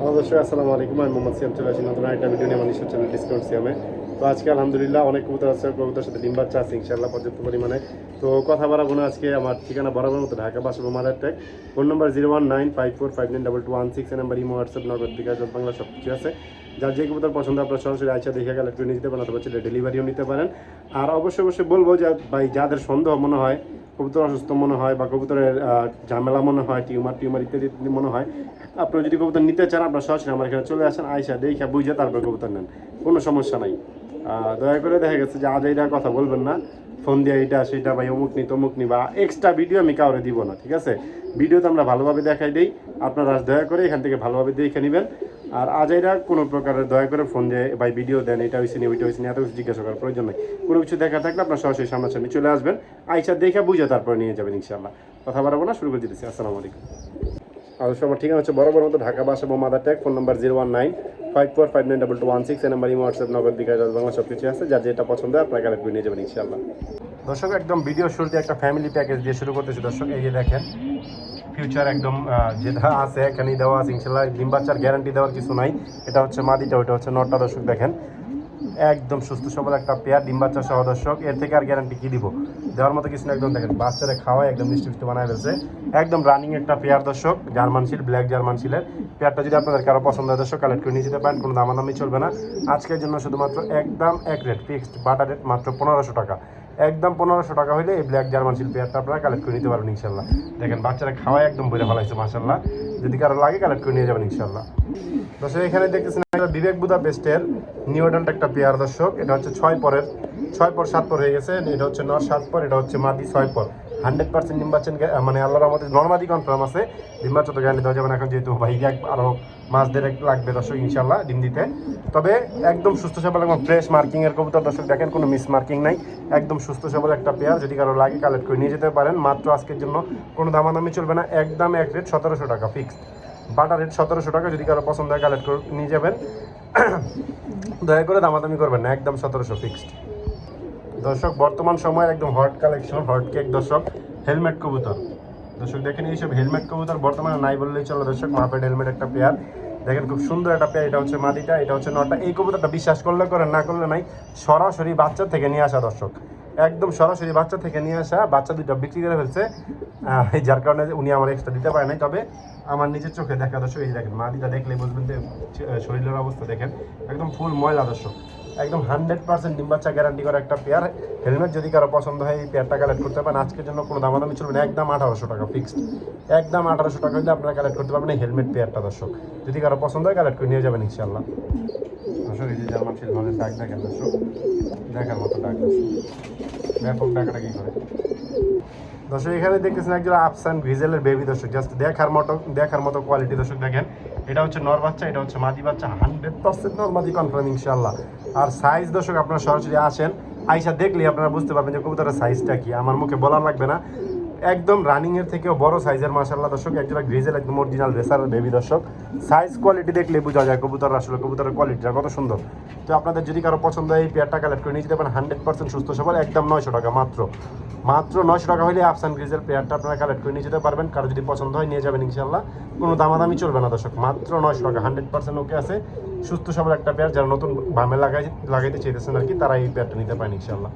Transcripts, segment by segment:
অবশ্যই আসসালামু আলাইকুম আমি মোহাম্মদ সিয়াম চলে আসি নতুন একটা ভিডিও নিয়ে আমাদের চ্যানেল ডিসকাউন্ট সিয়ামে তো আজকে আলহামদুলিল্লাহ অনেক কবুতর আছে কবুতর সাথে ডিম বাচ্চা আছে ইনশাল্লাহ পর্যাপ্ত পরিমাণে। তো কথা বাড়াবো না আজকে, আমার ঠিকানা বরাবর মতো ঢাকা বাসা mother tag phone number zero one nine five four five nine double two one six number imo, WhatsApp, Nagad bKash Bangla সব কিছু আছে। যার যে কবুতর পছন্দ আপনার সরাসরি আইসা দেখে গেলে একটু নিতে পারেন অথবা ছেলে ডেলিভারিও নিতে পারেন। আর অবশ্যই অবশ্যই বলব যে ভাই, যাদের সন্দেহ মনে হয়, কবুতর অসুস্থ মনে হয় বা কবুতরের ঝামেলা মনে হয়, টিউমার টিউমার ইত্যাদি মনে হয় আপনারা যদি কবুতর নিতে চান, আপনার সরাসরি আমার এখানে চলে আসেন, আইসা দেখে বুঝে তারপর কবুতর নেন। কোনো সমস্যা নাই। দয়া করে দেখা গেছে যে আজ এইটা কথা বলবেন না। ফোন দিয়ে এইটা সেটা বা অমুক নি তমুক নি বা এক্সট্রা ভিডিও আমি কাউরে দিব না, ঠিক আছে? ভিডিও তো আমরা ভালোভাবে দেখাই দিই। আপনারা আজ দয়া করে এখান থেকে ভালোভাবে দেখে নেবেন। আর আজ এরা কোনো প্রকারের দয়া করে ফোন দিয়ে বা ভিডিও দেন, এটা হয়েছে নি, ওইটা হয়েছে নি, এত কিছু জিজ্ঞাসা করার প্রয়োজন নেই। কোনো কিছু দেখা থাকলে আপনার সরাসরি সামনাসামনি চলে আসবেন। আইসা দেখে বুঝে তারপরে নিয়ে যাবেন ইনশাল্লাহ কথা বাড়াবো না, শুরু করে দিতেছি। আসসালামু আলাইকুম। অবশ্যই আমার ঠিকানা হচ্ছে বরাবর মতো ঢাকা বাসা এবং mother tag, phone number zero one nine, five four five nine double two one six, এই number imo, WhatsApp, Nagad bKash Bangla সব কিছু আছে। যার যেটা পছন্দ আপনার কালেক্ট করে নিয়ে যাবেন ইনশাল্লাহ দর্শক, একদম ভিডিও শুরুতে একটা ফ্যামিলি প্যাকেজ দিয়ে শুরু করতেছি। দর্শক, এই যে দেখেন ফিউচার একদম যেটা আছে, এখানেই দেওয়া আছে ইনশাল্লাহ ডিম বাচ্চার গ্যারান্টি দেওয়ার কিছু নাই। এটা হচ্ছে মাদিটা, ওইটা হচ্ছে নটা দর্শক দেখেন। একদম সুস্থ সবল একটা পেয়ার, ডিম বাচ্চা সহ দর্শক। এর থেকে আর গ্যারান্টি কি দিব? দেওয়ার মতো কিছু একদম দেখেন, বাচ্চারা খাওয়ায় একদম মিষ্টি মিষ্টি বানায় ফেলছে। একদম রানিং একটা পেয়ার দর্শক, জার্মান শিল ব্ল্যাক জার্মান শিলের পেয়ারটা যদি আপনাদের কারও পছন্দ হয় দর্শক কালেক্ট করে নিয়ে যেতে পারেন, কোনো দামাদামি চলবে না। আজকের জন্য শুধুমাত্র একদম এক রেট ফিক্সড বাটা রেট মাত্র পনেরোশো টাকা। একদম পনেরোশো টাকা হলে এই ব্ল্যাক জার্মান শিল পেয়ারটা আপনারা কালেক্ট করে নিতে পারবেন ইনশাল্লাহ দেখেন, বাচ্চারা খাওয়াই একদম বলে ফেলাইছে মাসাল্লাহ যদি কারও লাগে কালেক্ট করে নিয়ে যাবেন ইনশাল্লাহ দর্শক, এখানে দেখতেছেন বিবেক বুধা বেস্টের নিউ অ্যাডাল্ট একটা পেয়ার দর্শক। এটা হচ্ছে ছয় পরের, ছয় পর সাত পর হয়ে গেছে, এটা হচ্ছে নয় সাত পর, এটা হচ্ছে মাটি ছয় পর। হান্ড্রেড পার্সেন্ট নির্বাচন মানে আল্লাহর আমাদের নর্মাদি কনফার্ম আছে। ডিম বাচ্চা তো গ্যারান্টি দেওয়া যাবে এখন যেহেতু ভাইকে আরও মাস দেড়েক লাগবে দর্শক ইনশাল্লাহ ডিম দিতে। তবে একদম সুস্থ সবল এবং ফ্রেশ মার্কিং এর কবুতর, দর্শক, দেখেন, কোনো মিস মার্কিং নাই। একদম সুস্থ সবল একটা পেয়ার যদি কারও লাগে কালেক্ট করে নিয়ে যেতে পারেন। মাত্র আজকের জন্য কোনো দামাদামি চলবে না, একদম এক রেট সতেরোশো টাকা ফিক্সড বাটার রেট সতেরোশো টাকা, যদি কারও পছন্দ হয় কালেক্ট করে নিয়ে যাবেন। দয়া করে দামাদামি করবেন না, একদম সতেরোশো ফিক্সড দর্শক, বর্তমান সময়ের একদম হট কালেকশন হট কেক দর্শক হেলমেট কবুতর। দর্শক, দেখেন এইসব হেলমেট কবুতর বর্তমানে নাই বললেই চলো দর্শক মাপের হেলমেট একটা পেয়ার দেখেন খুব সুন্দর একটা পেয়ার এটা হচ্ছে মাটিটা, এটা হচ্ছে নটা এই কবুতরটা বিশ্বাস করলে করেন, না করলে নাই, সরাসরি বাচ্চা থেকে নিয়ে আসা দর্শক। একদম সরাসরি বাচ্চা থেকে নিয়ে আসা, বাচ্চা দুটো বিক্রি করে ফেলছে। যার কারণে উনি আমার এক্সট্রা দিতে পারে নাই। তবে আমার নিজের চোখে দেখা দর্শক, এই দেখেন মাটিটা দেখলে বুঝবেন যে শরীরের অবস্থা দেখেন, একদম ফুল ময়লা দর্শক। একদম হান্ড্রেড পার্সেন্ট ডিম বাচ্চা গ্যারান্টি করা একটা পেয়ার হেলমেট যদি কারও পছন্দ হয়, এই পেয়ারটা কালেক্ট করতে পারেন। আজকের জন্য কোনো দামাদামি চলবে না, একদম আঠারোশো টাকা ফিক্সড একদম আঠারোশো টাকা হলে আপনারা কালেক্ট করতে পারবেন এই হেলমেট পেয়ারটা দর্শক। যদি কারও পছন্দ হয় কালেক্ট করে নিয়ে যাবেন ইনশাল্লাহ দর্শক, এই যে জার্মান ডাক দেখেন, দর্শক। দেখার মতো ডাক ব্যাপক ডাকটা কি করে? দর্শক, এখানে দেখতেছেন একজন আফসান ভিজেলের বেবি দর্শক। জাস্ট দেখার মতো দেখার মতো কোয়ালিটি দর্শক, দেখেন। এটা হচ্ছে নর বাচ্চা, এটা হচ্ছে মাদি বাচ্চা হান্ড্রেড পার্সেন্ট নর মাদি কনফার্ম ইনশাল্লাহ আর সাইজ দর্শক, আপনারা সরাসরি আসেন, আইসা দেখলে আপনারা বুঝতে পারবেন যে কবুতরের সাইজটা কি। আমার মুখে বলা লাগবে না। একদম রানিং এর থেকেও বড় সাইজের মাশাল্লাহ দর্শক, একজোড়া গ্রিজেল একদম অরিজিনাল রেসার বেবি দর্শক। সাইজ কোয়ালিটি দেখলে বোঝা যায় কবুতর আসলে, কবুতরের কোয়ালিটিটা কত সুন্দর। তো আপনাদের যদি কারও পছন্দ হয়, এই পেয়ারটা কালেক্ট করে নিয়ে যেতে পারেন হান্ড্রেড পার্সেন্ট সুস্থ সবল, একদম নয়শো টাকা মাত্র। মাত্র নয়শো টাকা হলে আফসান গ্রিজের পেয়ারটা আপনারা কালেক্ট করে নিয়ে যেতে পারবেন। কারও যদি পছন্দ হয় নিয়ে যাবেন ইনশাল্লাহ কোনো দামাদামি চলবে না দর্শক, মাত্র নয়শো টাকা হান্ড্রেড পার্সেন্ট ওকে আছে। সুস্থ সবল একটা পেয়ার যারা নতুন বামে লাগাই লাগাইতে চাইতেছেন আর কি তারা এই পেয়ারটা নিতে পারেন ইনশাল্লাহ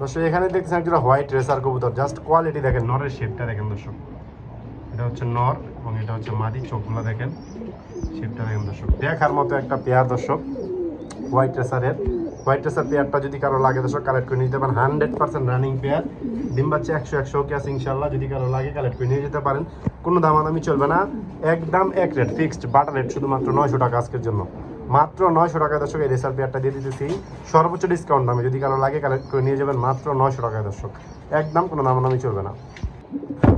দর্শক, এখানে দেখছেন একটা হোয়াইট রেসার কবুতর। জাস্ট কোয়ালিটি দেখেন, নরের শেপটা দেখেন দর্শক। এটা হচ্ছে নর এবং এটা হচ্ছে মাদি, চোখগুলো দেখেন। শেপটা দেখেন দর্শক। দেখার মতো একটা পেয়ার দর্শক হোয়াইট রেসারের হোয়াইট রেসার পেয়ারটা যদি কারও লাগে দর্শক কালেক্ট করে নিতে পারেন। হান্ড্রেড পার্সেন্ট রানিং পেয়ার ডিম বাচ্চা একশো একশো ওকে ইনশাল্লাহ যদি কারও লাগে কালেক্ট করে নিয়ে যেতে পারেন। কোনো দামাদামি চলবে না। একদম এক রেট ফিক্সড বাটার রেট শুধুমাত্র নয়শো টাকা আজকের জন্য। মাত্র নয়শো টাকা দর্শক, এই রেসার পেয়ারটা দিয়ে দিতেছি। সর্বোচ্চ ডিসকাউন্ট দামে যদি কারও লাগে কালেক্ট করে নিয়ে যাবেন মাত্র নয়শো টাকায় দর্শক। একদম কোনো দামাদামি চলবে না।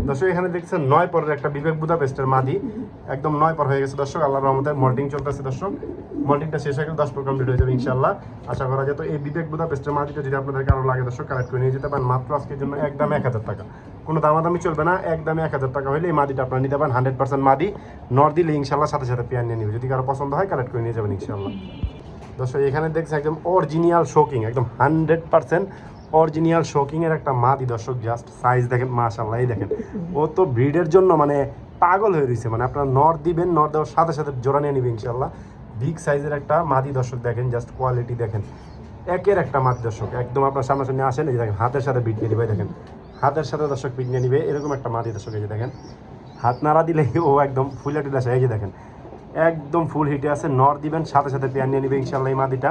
দর্শক, এখানে দেখছেন নয় পরের একটা বিবেক বুদা পেস্টের মাদি। একদম নয় পর হয়ে গেছে দর্শক আল্লাহ রহমতের মল্টিং চলতেছে দর্শক। মল্টিংটা শেষ হয়ে গেলে দশ পর কমপ্লিট হয়ে যাবে ইনশাল্লাহ আশা করা যায় তো এই বিবেক বুদা পেস্টের মাদিটা যদি আপনাদের কারও লাগে দর্শক কালেক্ট করে নিয়ে যেতে পারেন। মাত্র আজকের জন্য একদম এক হাজার টাকা। কোনো দামাদামি চলবে না একদম এক হাজার টাকা হলে এই মাদিটা আপনারা নিতে পারেন। হান্ড্রেড পার্সেন্ট মাদি। নর দিলে ইনশাল্লাহ সাথে সাথে পেয়ার নিয়ে নিবে। যদি কারও পছন্দ হয় কালেক্ট করে নিয়ে যাবেন ইনশাল্লাহ দর্শক, এখানে দেখছেন একদম অরিজিনাল শোকিং একদম হান্ড্রেড পার্সেন্ট অরিজিনাল শোকিং এর একটা মাদি দর্শক জাস্ট সাইজ দেখেন মাশাল্লাহ দেখেন। ও তো ব্রিডের জন্য মানে পাগল হয়ে রয়েছে মানে আপনারা নর দিবেন, নর দেওয়ার সাথে সাথে জোড়া নিয়ে নেবেন ইনশাল্লাহ বিগ সাইজের একটা মাদি দর্শক দেখেন জাস্ট কোয়ালিটি দেখেন। একের একটা মাদি দর্শক, একদম আপনার সামনাসামনি আসেন, এই দেখেন, হাতের সাথে বিট নিয়ে নিবে দেখেন। হাতের সাথে দর্শক বিট নিয়ে নিবে, এরকম একটা মাদি দর্শক, এই যে দেখেন। হাত নাড়া দিলে ও একদম ফুলে টুলে আসে এই যে দেখেন। একদম ফুল হিটে আছে, নর দিবেন, সাথে সাথে পেয়ার নিয়ে নিবে ইনশাল্লাহ এই মাদিটা।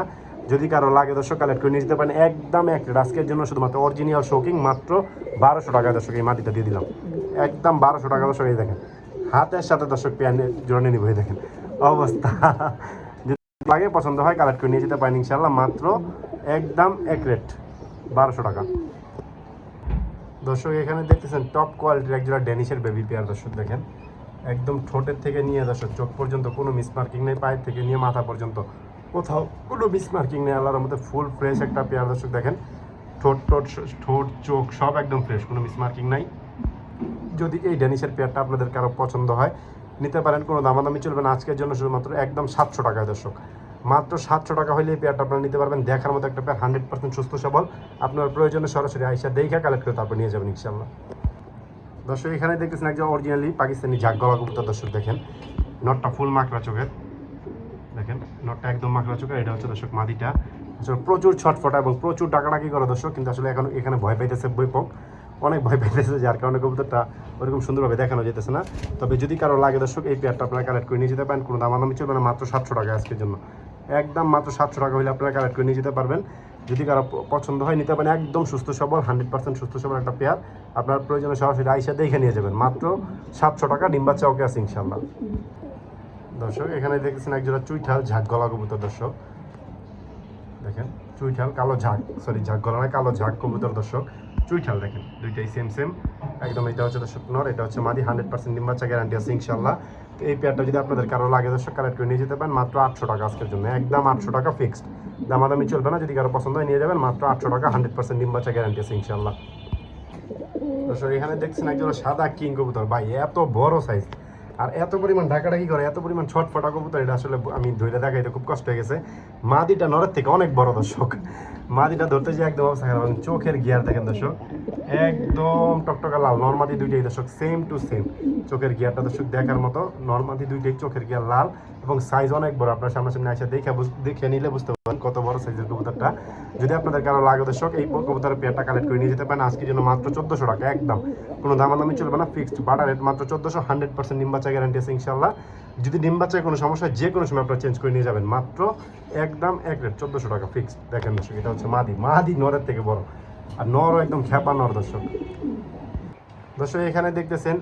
যদি কারও লাগে দর্শক কালেক্ট করে নিয়ে যেতে পারেন। একদম এক আজকের জন্য শুধুমাত্র অরিজিনাল শোকিং মাত্র বারোশো টাকা দর্শক, এই মাটিটা দিয়ে দিলাম। একদম বারোশো টাকা দর্শক, এই দেখেন। হাতের সাথে দর্শক পেয়ার নিয়ে জোড়া নিয়ে এই দেখেন। অবস্থা। যদি লাগে, পছন্দ হয় কালেক্ট করে নিয়ে যেতে পারেন ইনশাল্লাহ মাত্র একদম এক রেট বারোশো টাকা। দর্শক, এখানে দেখতেছেন টপ কোয়ালিটির একজোড়া ডেনিশের বেবি পেয়ার দর্শক, দেখেন। একদম ঠোঁটের থেকে নিয়ে, দর্শক, চোখ পর্যন্ত কোনো মিসমার্কিং নেই, পায়ের থেকে নিয়ে, মাথা পর্যন্ত। কোথাও কোনো মিসমার্কিং নেই, আল্লাহর মধ্যে ফুল ফ্রেশ একটা পেয়ার দর্শক দেখেন। ঠোঁট ঠোঁট ঠোঁট, চোখ সব একদম ফ্রেশ কোনো মিসমার্কিং নাই। যদি এই ডেনিশের পেয়ারটা আপনাদের কারও পছন্দ হয়, নিতে পারেন, কোনো দামাদামি চলবে না। আজকের জন্য শুধুমাত্র একদম সাতশো টাকায় দর্শক। মাত্র সাতশো টাকা হলে এই পেয়ারটা আপনারা নিতে পারবেন। দেখার মতো একটা পেয়ার হান্ড্রেড পার্সেন্ট সুস্থ সবল। আপনার প্রয়োজনে সরাসরি আইসা দেখা কালেক্ট করে তারপর নিয়ে যাবেন ইনশাল্লাহ দর্শক এখানে দেখতেছেন একজন অরিজিনালি পাকিস্তানি ঝাক গলা কবুতর দর্শক দেখেন। নটটা ফুল মাকড়া চোখের। দেখেন, নটটা একদম মাকড়া চোখের এটা হচ্ছে দর্শক মাদিটা। আসলে প্রচুর ছটফটা এবং প্রচুর ডাকাডাকি করে দর্শক, কিন্তু আসলে এখন এখানে ভয় পাইতেছে বৈপক অনেক ভয় পাইতেছে, যার কারণে কবুতরটা ওরকম সুন্দরভাবে দেখানো যেতেছে না। তবে যদি কারও লাগে দর্শক, এই পেয়ারটা আপনারা কালেক্ট করে নিয়ে যেতে পারেন। কোনো দামাদামি চলবে না, মাত্র সাতশো টাকা আজকের জন্য। একদম মাত্র সাতশো টাকা হলে আপনারা কালেক্ট করে নিয়ে যেতে পারবেন। যদি কারও পছন্দ হয়, নিতে পারেন। একদম সুস্থ সবল হান্ড্রেড পার্সেন্ট সুস্থ সবল একটা পেয়ার আপনার প্রয়োজনে সরাসরি আইসা দেখে নিয়ে যাবেন। মাত্র সাতশো টাকা ডিম্বা চাওকে আছে ইনশাল্লাহ দর্শক, এখানে দেখেছেন একজোড়া চুইঠাল ঝাঁক, গলা কবুতর দর্শক। দেখেন, চুইঠাল, কালো ঝাঁক সরি ঝাঁক, গলা নয়, কালো ঝাঁক কবুতর দর্শক। চুইঠাল দেখেন, দুইটাই সেম সেম একদম এটা হচ্ছে দর্শক নর, এটা হচ্ছে মাদি হান্ড্রেড পার্সেন্ট ডিম্বাচ্চা গ্যারান্টি আছে ইনশাল্লাহ তো এই পেয়ারটা যদি আপনাদের কারও লাগে দর্শক কালেক্ট করে নিয়ে যেতে পারেন, মাত্র আটশো টাকা আজকের জন্য। একদম আটশো টাকা ফিক্সড দামাদামি চলবে না, যদি কারও পছন্দ হয় নিয়ে যাবেন, মাত্র আটশো টাকা হান্ড্রেড পার্সেন্ট ডিম্বাচ্চা গ্যারান্টি আছে ইনশাল্লাহ দর্শক, এখানে দেখছেন একজন সাদা কিং কবুতর। ভাই, এত বড় সাইজ আর এত পরিমাণ ঢাকাঢাকি করে, এত পরিমাণ ছটফটা কবুতর, এটা আসলে আমি ধরে দেখাইতে খুব কষ্ট হয়ে গেছে। মাদিটা নরের থেকে অনেক বড় দর্শক। মাদিটা ধরতে যে একদম অবস্থা খারাপ চোখের গিয়ার দেখেন দর্শক। একদম টকটকা লাল, নর্মাদি দুইটাই দর্শক সেম টু সেম চোখের গিয়ারটা দর্শক দেখার মতো, নর্মাদি দুইটাই চোখের গিয়ার লাল এবং সাইজ অনেক বড়। আপনার সামনাসামনি আসে দেখে দেখে নিলে বুঝতে কত বড় সাইজের কবুতরটা? যদি আপনাদের কারও লাগে দর্শক, এই কবুতরের পেয়ারটা কালেক্ট করে নিয়ে যেতে পারেন। আজকের জন্য মাত্র চোদ্দশো টাকা, একদম। কোনো দামাদামি চলবে না ফিক্সড বাটা রেট মাত্র চোদ্দশো হান্ড্রেড পার্সেন্ট নিম্বাচা গ্যারান্টি আছে ইনশাল্লাহ যদি নিম্বাচায় কোনো সমস্যা যে কোনো সময় আপনারা চেঞ্জ করে নিয়ে যাবেন। মাত্র একদম এক রেট চোদ্দশো টাকা ফিক্সড দেখেন দর্শক, এটা হচ্ছে মাদি। মাদি নরের থেকে বড়। আর নরও একদম খ্যাপা নর দর্শক। দর্শক, এখানে দেখতেছেন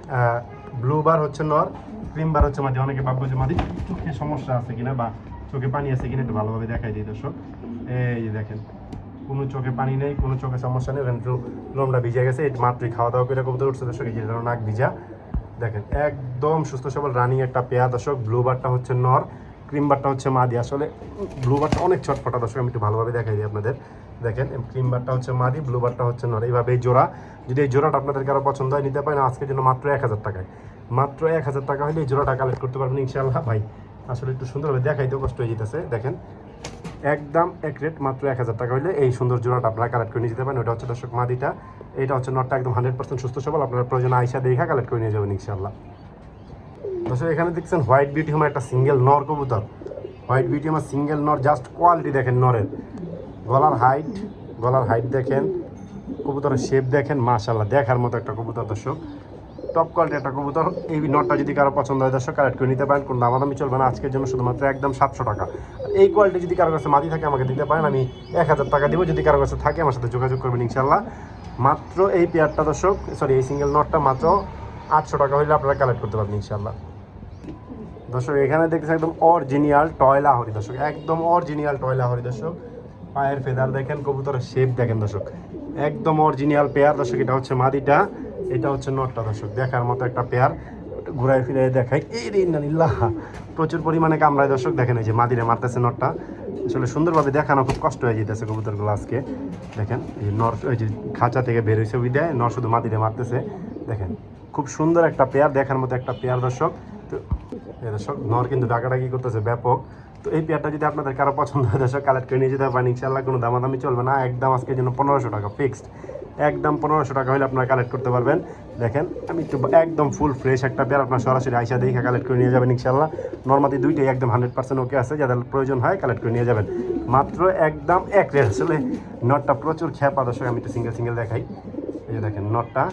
ব্লু বার হচ্ছে নর ক্রিম বার হচ্ছে মাদি। অনেকে ভাববো যে মাদি, চোখে সমস্যা আছে কিনা বা চোখে পানি আছে কিনা একটু ভালোভাবে দেখাই দিই, দর্শক। এই দেখেন, কোনো চোখে পানি নেই, কোনো চোখে সমস্যা নেই। লোমটা ভিজে গেছে, এই মাত্রই খাওয়া দাওয়া করে কবুতর উঠছে, দর্শক, এই যে নাক ভিজা। দেখেন, একদম সুস্থ সবল রানিং একটা পেয়া, দর্শক। ব্লু বারটা হচ্ছে নর, ক্রিম বারটা হচ্ছে মাদি। আসলে ব্লু বারটা অনেক ছটফটা, দর্শক, আমি একটু ভালোভাবে দেখাই দিই আপনাদের। দেখেন ক্রিম বারটা হচ্ছে মাদি, ব্লু বারটা হচ্ছে নর। এইভাবে এই জোড়া, যদি এই জোড়াটা আপনাদের কারও পছন্দ হয়, নিতে পারেন। আজকের জন্য মাত্র এক হাজার টাকায়। মাত্র এক হাজার টাকা হলে এই জোড়াটা কালেক্ট করতে পারবেন, ইনশাআল্লাহ, ভাই। আসলে একটু সুন্দরভাবে দেখাইতেও কষ্ট হয়ে যেতেছে। দেখেন, একদম এক রেট মাত্র এক হাজার টাকা হলে এই সুন্দর জোড়াটা আপনারা কালেক্ট করে নিয়ে যেতে পারেন। ওটা হচ্ছে দর্শক মাদিটা। এটা হচ্ছে নটটা একদম হান্ড্রেড পার্সেন্ট সুস্থ সবল। আপনারা প্রয়োজন আইসা দেখা কালেক্ট করে নিয়ে যাবেন ইনশাল্লাহ দর্শক, এখানে দেখছেন হোয়াইট বিউটি আমার একটা সিঙ্গেল নর কবুতর। হোয়াইট বিউটি আমার সিঙ্গেল নর জাস্ট কোয়ালিটি দেখেন নরের। গলার হাইট গলার হাইট দেখেন, কবুতরের শেপ দেখেন মাশাল্লাহ দেখার মতো একটা কবুতর দর্শক। টপ কোয়ালিটি একটা কবুতর, এই নটটা যদি কারও পছন্দ হয় দর্শক কালেক্ট করে নিতে পারেন। কোনো দামাদামি চলবে না, আজকের জন্য শুধুমাত্র একদম সাতশো টাকা। এই কোয়ালিটি যদি কারও কাছে মাটি থাকে, আমাকে দিতে পারেন, আমি এক হাজার টাকা দিব। যদি কারও কাছে থাকে, আমার সাথে যোগাযোগ করবেন ইনশাল্লাহ মাত্র এই পেয়ারটা দর্শক সরি এই সিঙ্গেল নটটা মাত্র আটশো টাকা হলে আপনারা কালেক্ট করতে পারবেন ইনশাল্লাহ দর্শক, এখানে দেখতেছেন একদম অরিজিনাল টয়লা হরি দর্শক, একদম অরিজিনাল টয়লা হরি দর্শক। পায়ের ফেদার দেখেন, কবুতরের শেপ দেখেন দর্শক। একদম অরিজিনাল পেয়ার দর্শক, এটা হচ্ছে মাদিটা। এটা হচ্ছে নটটা, দর্শক, দেখার মতো একটা পেয়ার ঘুরাই ফিরে দেখাই এই রে ইন্নালিল্লাহ। প্রচুর পরিমাণে কামড়ায়, দর্শক, দেখেন এই যে মাদিরে মারতেছে নটটা। আসলে সুন্দরভাবে দেখানো খুব কষ্ট হয়ে যেতেছে কবুতরগুলো আজকে। দেখেন, এই নর ওই যে খাঁচা থেকে বের হয়েছে ওই দেয়, নর শুধু মাদিরে মারতেছে। দেখেন, খুব সুন্দর একটা পেয়ার দেখার মতো একটা পেয়ার দর্শক। তো দর্শক, নর কিন্তু ডাকাডাকি করতেছে, ব্যাপক। তো এই পেয়ারটা যদি আপনাদের কারও পছন্দ হয়, দর্শক কালেক্ট করে নিয়ে যেতে পারেন। ইনশাল্লাহ কোনো দামাদামি চলবে না। একদম আজকের জন্য পনেরোশো টাকা ফিক্সড একদম পনেরোশো টাকা হলে আপনারা কালেক্ট করতে পারবেন। দেখেন, আমি একটু একদম ফুল ফ্রেশ একটা পেয়ার আপনার সরাসরি আইসা দেখে কালেক্ট করে নিয়ে যাবেন ইনশাল্লাহ নর্মালি দুইটাই একদম হান্ড্রেড পার্সেন্ট ওকে আছে, যাদের প্রয়োজন হয় কালেক্ট করে নিয়ে যাবেন। মাত্র একদম এক রেট আসলে নটটা প্রচুর খ্যাপা। দর্শক, আমি একটু সিঙ্গেল সিঙ্গেল দেখাই। এই যে দেখেন নটটা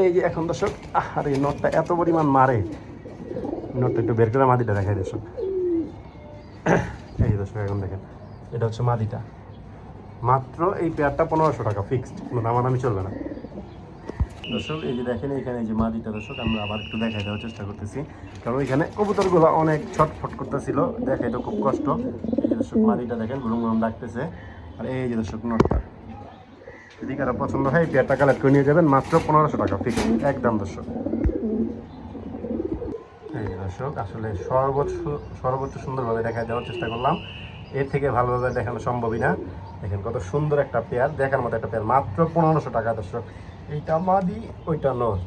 এই যে এখন দর্শক আর নটটা এত পরিমাণ মারে। নটটা একটু বের করে মাদিটা দেখাই দর্শক। এই দর্শক, এখন দেখেন, এটা হচ্ছে মাদিটা মাত্র এই পেয়ারটা পনেরোশো টাকা ফিক্সড কোনো দামাদামি চলবে না। দর্শক, এই যে দেখেন, এখানে যে মাদিটা, দর্শক, আমরা আবার একটু দেখাই দেওয়ার চেষ্টা করতেছি। কারণ এখানে কবুতরগুলো অনেক ছটফট করতেছিল, দেখাই তো খুব কষ্ট। এই যে দর্শক, মাদিটা দেখেন গুরুম গুরুম ডাকতেছে। আর এই যে দর্শক, নটটা। যদি কারও পছন্দ হয়, এই পেয়ারটা কালেক্ট করে নিয়ে যাবেন, মাত্র পনেরোশো টাকা ফিক্স একদম দর্শক। এই দর্শক, আসলে সর্বোচ্চ সর্বোচ্চ সুন্দরভাবে দেখা দেওয়ার চেষ্টা করলাম। এর থেকে ভালোভাবে দেখানো সম্ভবই না। দেখেন কত সুন্দর একটা পেয়ার। দেখার মতো একটা পেয়ার। মাত্র পনেরোশো টাকা দর্শক। এইটা মাদি, ওইটা নর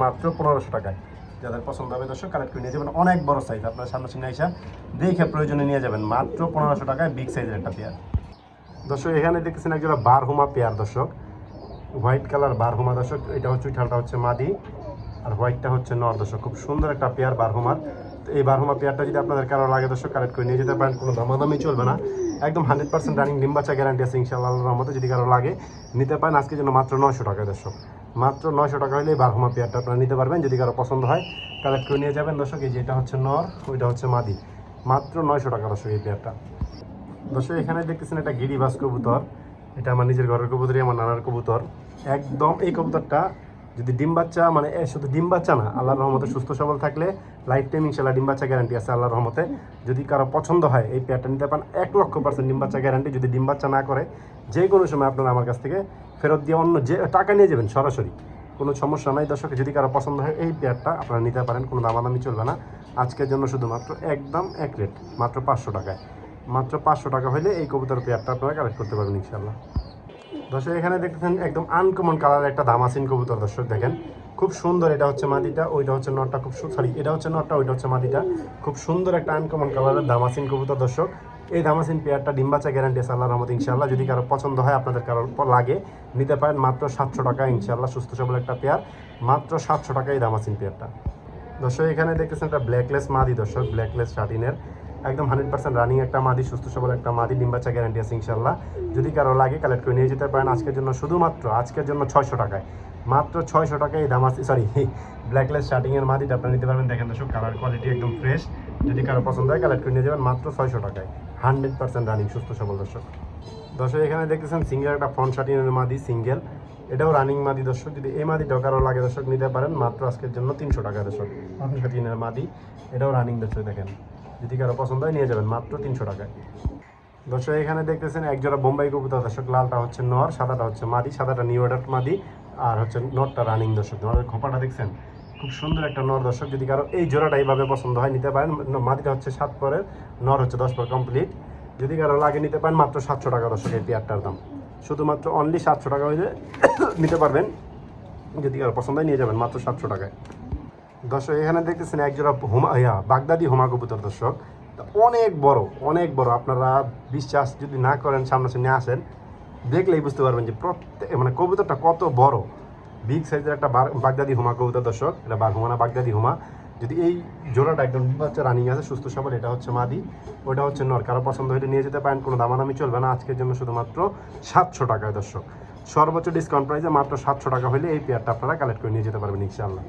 মাত্র পনেরোশো টাকায়। যাদের পছন্দ হবে দর্শক, কালেক্ট করে নিয়ে যাবেন। অনেক বড় সাইজ আপনার সামনে সামনে এসে দেখে প্রয়োজনে নিয়ে যাবেন। মাত্র পনেরোশো টাকায় বিগ সাইজের একটা পেয়ার। দর্শক, এখানে দেখতেছেন একজোড়া বারহুমা পেয়ার দর্শক। হোয়াইট কালার বারহুমা দর্শক। এটা হচ্ছে উইঠালটা হচ্ছে মাদি আর হোয়াইটটা হচ্ছে নর দর্শক। খুব সুন্দর একটা পেয়ার বারহুমার। তো এই বারহুমা পেয়ারটা যদি আপনাদের কারও লাগে দর্শক, কালেক্ট করে নিয়ে যেতে পারেন। কোনো দামাদামি চলবে না। একদম হান্ড্রেড পার্সেন্ট রানিং ডিম্বাচা গ্যারান্টি আছে ইনশাআল্লাহ, আল্লাহর মতো যদি কারও লাগে, নিতে পারেন। আজকের জন্য মাত্র নয়শো টাকা দর্শক। মাত্র নয়শো টাকা হলে বারহুমা পেয়ারটা আপনারা নিতে পারবেন, যদি কারও পছন্দ হয় কালেক্ট করে নিয়ে যাবেন। দর্শক, এই যে এটা হচ্ছে নর, ওইটা হচ্ছে মাদি। মাত্র নয়শো টাকা দর্শক এই পেয়ারটা দর্শক, এখানে দেখতেছেন একটা গিরিবাস কবুতর। এটা আমার নিজের ঘরের কবুতরই, আমার নানার কবুতর। একদম এই কবুতরটা যদি ডিম বাচ্চা মানে শুধু ডিম বাচ্চা না, আল্লাহর রহমতে সুস্থ সবল থাকলে লাইফ টাইম ইনশাল্লাহ ডিম বাচ্চা গ্যারান্টি আছে আল্লাহর রহমতে। যদি কারও পছন্দ হয়, এই পেয়ারটা নিতে পারেন, এক লক্ষ পার্সেন্ট ডিম বাচ্চা গ্যারান্টি যদি ডিম বাচ্চা না করে, যে কোনো সময় আপনারা আমার কাছ থেকে ফেরত দিয়ে অন্য যে, টাকা নিয়ে যাবেন সরাসরি। কোনো সমস্যা নাই দর্শক, যদি কারও পছন্দ হয়, এই পেয়ারটা আপনারা নিতে পারেন, কোনো দামাদামি চলবে না। আজকের জন্য শুধুমাত্র একদম এক রেট মাত্র পাঁচশো টাকায়। মাত্র পাঁচশো টাকা হলে এই কবুতর পেয়ারটা আপনারা কালেক্ট করতে পারবেন ইনশাল্লাহ দর্শক, এখানে দেখতেছেন একদম আনকমন কালার একটা দামাসিন কবুতর। দর্শক, দেখেন, খুব সুন্দর এটা হচ্ছে মাদিটা ওইটা হচ্ছে নটটা, খুব সরি এটা হচ্ছে নটটা, ওইটা হচ্ছে মাদিটা খুব সুন্দর একটা আনকমন কালারের দামাসিন কবুতর, দর্শক। এই দামাসিন পেয়ারটা ডিম্বাচা গ্যারান্টি আছে আল্লাহ রহমত ইনশাল্লাহ যদি কারও পছন্দ হয়, আপনাদের কারোর লাগে, নিতে পারেন মাত্র সাতশো টাকা ইনশাল্লাহ সুস্থ সবল একটা পেয়ার। মাত্র সাতশো টাকা এই দামাসিন পেয়ারটা। দর্শক, এখানে দেখতেছেন একটা ব্ল্যাকলেস মাদি, দর্শক ব্ল্যাকলেস শার্টিনের একদম হান্ড্রেড পার্সেন্ট রানিং একটা মাদি, সুস্থ সবল একটা মাদি ডিম্বাচা গ্যারান্টি আছে ইনশাল্লাহ। যদি কারও লাগে কালেক্ট করে নিয়ে যেতে পারেন আজকের জন্য শুধুমাত্র, আজকের জন্য ছয়শো টাকায়। মাত্র ছয়শো টাকায় দাম আছে সরি ব্ল্যাকলেস শার্টিংয়ের মাদিটা আপনারা নিতে পারবেন। দেখেন দর্শক কালার কোয়ালিটি একদম ফ্রেশ যদি কারও পছন্দ হয় কালেক্ট করে নিয়ে যাবেন, মাত্র ছয়শো টাকায়। হান্ড্রেড পার্সেন্ট রানিং সুস্থ সবল দর্শক। দর্শক, এখানে দেখতেছেন সিঙ্গেল একটা ফ্রন্ট শার্টিংয়ের মাদি সিঙ্গেল এটাও রানিং মাদি দর্শক, যদি এই মাদিটাও কারও লাগে দর্শক, নিতে পারেন। মাত্র আজকের জন্য তিনশো টাকা দর্শক শার্টিংয়ের মাদি। এটাও রানিং দর্শক, দেখেন। যদি কারও পছন্দ হয়, নিয়ে যাবেন মাত্র তিনশো টাকায়। দর্শক, এখানে দেখতেছেন একজোড়া বোম্বাই কবুতর। দর্শক, লালটা হচ্ছে নর, সাদাটা হচ্ছে মাদি, সাদাটা নিউ অর্ডার মাদি, আর হচ্ছে নরটা রানিং দর্শক। নরের খোপাটা দেখছেন? খুব সুন্দর একটা নর দর্শক। যদি কারও এই জোড়াটা এইভাবে পছন্দ হয়, নিতে পারেন। মাদিটা হচ্ছে সাত পরের, নর হচ্ছে দশ পর কমপ্লিট। যদি কারও লাগে, নিতে পারেন মাত্র সাতশো টাকা দর্শক এই পেয়ারটার দাম। শুধুমাত্র অনলি সাতশো টাকা হইলে নিতে পারবেন। যদি কারও পছন্দ হয়, নিয়ে যাবেন মাত্র সাতশো টাকায়। দর্শক, এখানে দেখতেছেন একজোড়া হুমা, ইয়া, বাগদাদি হুমা কবুতর, দর্শক। অনেক বড় অনেক বড়। আপনারা বিশ্বাস যদি না করেন, সামনাসামনি আসেন, দেখলেই বুঝতে পারবেন যে প্রত্যেক মানে কবুতরটা কত বড়। বিগ সাইজের একটা বাগদাদি হুমা কবুতর, দর্শক। এটা বার হুমা না, বাগদাদি হোমা। যদি এই জোড়াটা একদম বাচ্চা রানিং আছে, সুস্থ সবল, এটা হচ্ছে মাদি, ওটা হচ্ছে নর। কারও পছন্দ হলে নিয়ে যেতে পারেন, কোনো দামাদামি চলবে না। আজকের জন্য শুধুমাত্র সাতশো টাকায়, দর্শক। সর্বোচ্চ ডিসকাউন্ট প্রাইসে মাত্র সাতশো টাকা হলে এই পেয়ারটা আপনারা কালেক্ট করে নিয়ে যেতে পারবেন, ইনশাআল্লাহ।